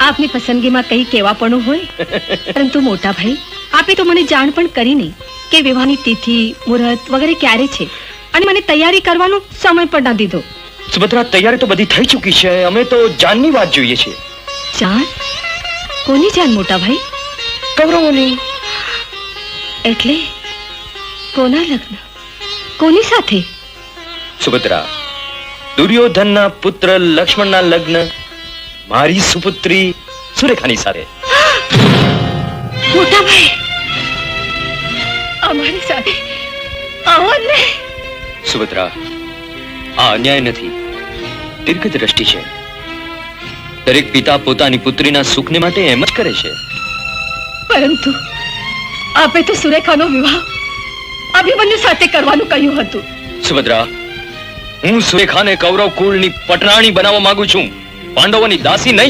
આપની પસંદગીમાં કઈ કેવાપણું હોય? પરંતુ મોટા ભાઈ આપે તો મને જાણ પણ કરી નહીં કે વિવાહની તિથિ મુહૂર્ત વગેરે ક્યારે છે. અને મને તૈયારી કરવાનો સમય પણ ના દીધો. સુભદ્રા તૈયારી તો બધી થઈ ચૂકી છે. અમે તો જાનની વાત જોઈએ છીએ. જાન? કોની જાન મોટા ભાઈ? કૌરવોની. એટલે કોના લગ્ન? કોની સાથે? સુભદ્રા દુર્યોધનના પુત્ર લક્ષ્મણના લગ્ન મારી સુપુત્રી સુરેખાની સાથે. મોટા ભાઈ અમારી સાથે આવો ને. સુભદ્રા આ અન્યાય નથી. દીર્ઘ દ્રષ્ટિ છે. દરેક પિતા પોતાની પુત્રીના સુખને માટે એમ જ કરે છે. પરંતુ આપે તો સુરેખાનો વિવાહ અભિમન્યુ સાથે કરવાનું કહ્યું હતું. સુભદ્રા હું સુરેખાને કૌરવ કુળની પટરાણી બનાવવા માંગુ છું. પાંડવોની દાસી નહીં.